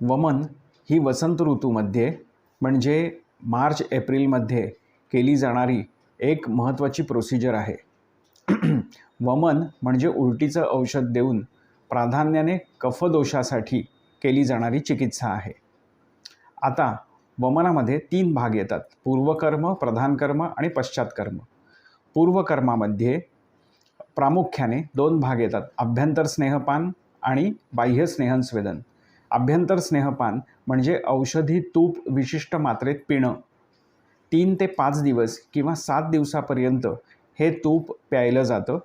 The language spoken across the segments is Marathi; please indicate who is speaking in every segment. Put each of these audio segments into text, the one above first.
Speaker 1: वमन ही वसंत ऋतूमध्ये म्हणजे मार्च एप्रिलमध्ये केली जाणारी एक महत्त्वाची प्रोसिजर आहे. वमन म्हणजे उलटीचं औषध देऊन प्राधान्याने कफदोषासाठी केली जाणारी चिकित्सा आहे. आता वमनामध्ये तीन भाग येतात पूर्वकर्म प्रधानकर्म आणि पश्चातकर्म. पूर्वकर्मामध्ये प्रामुख्याने दोन भाग येतात अभ्यंतर स्नेहपान आणि बाह्य स्नेहनस्वेदन अभ्यंतर स्नेहपान म्हणजे औषधी तूप विशिष्ट मात्रेत पिणं. तीन ते पाच दिवस किंवा सात दिवसापर्यंत हे तूप प्यायलं जातं.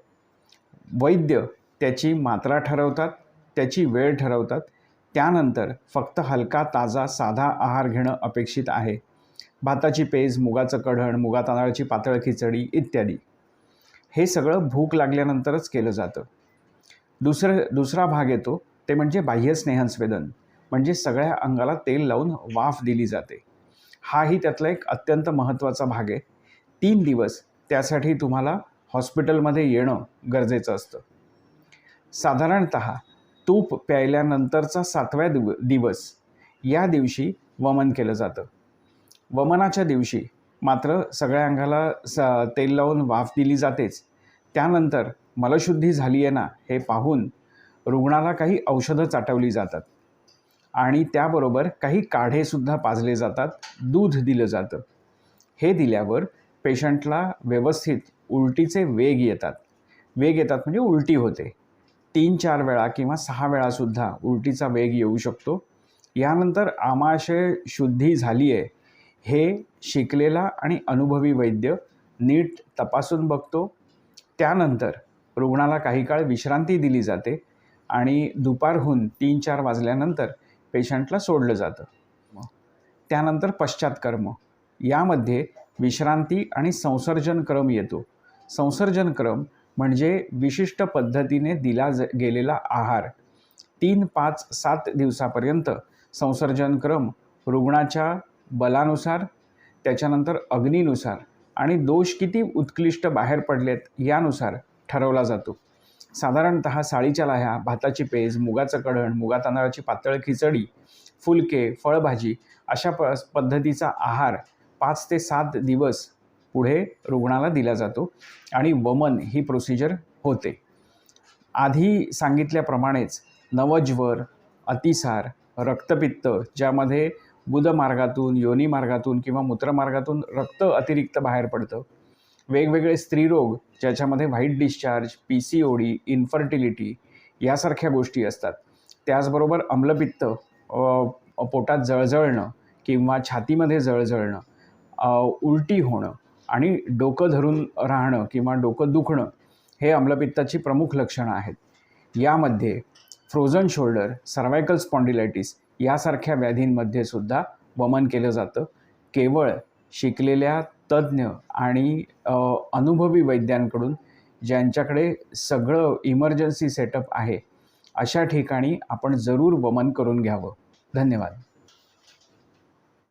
Speaker 1: वैद्य त्याची मात्रा ठरवतात त्याची वेळ ठरवतात. त्यानंतर फक्त हलका ताजा साधा आहार घेणं अपेक्षित आहे. भाताची पेज मुगाचं कढण मुगा तांदळाची पातळ खिचडी इत्यादी. हे सगळं भूक लागल्यानंतरच केलं जातं. दुसरं दुसरा भाग येतो ते म्हणजे बाह्य स्नेहसंवेदन. म्हणजे सगळ्या अंगाला तेल लावून वाफ दिली जाते. हाही त्यातला एक अत्यंत महत्त्वाचा भाग आहे. तीन दिवस त्यासाठी तुम्हाला हॉस्पिटलमध्ये येणं गरजेचं असतं. साधारणत तूप प्यायल्यानंतरचा सातव्या दिव दिवस या दिवशी वमन केलं जातं. वमनाच्या दिवशी मात्र सगळ्या अंगाला स तेल लावून वाफ दिली जातेच. त्यानंतर मलशुद्धी झाली आहे ना हे पाहून रुग्णाला काही औषधं चाटवली जातात. आणि त्याबरोबर काही काढेसुद्धा पाजले जातात दूध दिलं जातं. हे दिल्यावर पेशंटला व्यवस्थित उलटीचे वेग येतात. वेग येतात म्हणजे उलटी होते. तीन चार वेळा किंवा सहा वेळासुद्धा उलटीचा वेग येऊ शकतो. यानंतर आमाशय शुद्धी झाली आहे. हे शिकलेला आणि अनुभवी वैद्य नीट तपासून बघतो. त्यानंतर रुग्णाला काही काळ विश्रांती दिली जाते आणि दुपारहून तीन चार वाजल्यानंतर पेशंटला सोडलं जातं. त्यानंतर पश्चातकर्म. यामध्ये विश्रांती आणि संसर्जन क्रम येतो. संसर्जन क्रम म्हणजे विशिष्ट पद्धतीने दिला ज गेलेला आहार. तीन पाच सात दिवसापर्यंत संसर्जन क्रम रुग्णाच्या बलानुसार त्याच्यानंतर अग्नीनुसार आणि दोष किती उत्कृष्ट बाहेर पडलेत यानुसार ठरवला जातो. साधारणत साळीच्या लाह्या भाताची पेज मुगाचं कढण मुगा तांदळाची पातळ खिचडी फुलके फळभाजी अशा प पद्धतीचा आहार पाच ते सात दिवस पुढे रुग्णाला दिला जातो आणि वमन ही प्रोसिजर होते. आधी सांगितल्याप्रमाणेच नवज्वर अतिसार रक्तपित्त ज्यामध्ये बुधमार्गातून योनी मार्गातून किंवा मूत्रमार्गातून रक्त अतिरिक्त बाहेर पडतं वेगवेगळे स्त्रीरोग ज्याच्यामध्ये white discharge P C O D infertility यासारख्या गोष्टी असतात. त्याचबरोबर अम्लपित्त पोटात जळजळणं किंवा छातीमध्ये जळजळणं उलटी होणं आणि डोकं धरून राहणं किंवा डोकं दुखणं हे अम्लपित्ताची प्रमुख लक्षणं आहेत. यामध्ये फ्रोझन शोल्डर सर्वायकल स्पॉन्डिलायटिस यासारख्या व्याधींमध्ये सुद्धा वमन केलं जातं. केवळ शिकलेल्या तज्ज्ञ आणि अनुभवी वैद्यांकडून ज्यांच्याकडे सगळं इमर्जन्सी सेटअप आहे अशा ठिकाणी आपण जरूर वमन करून घ्यावं. धन्यवाद.